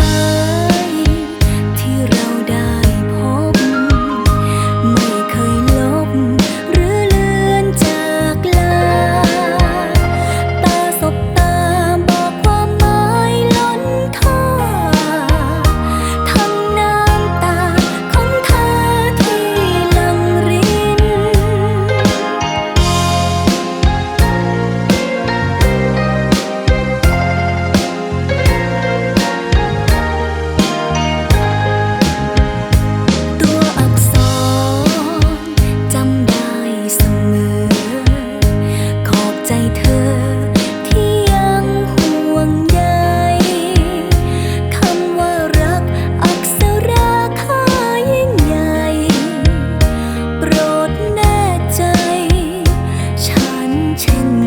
her. 千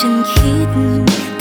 ฉันคิด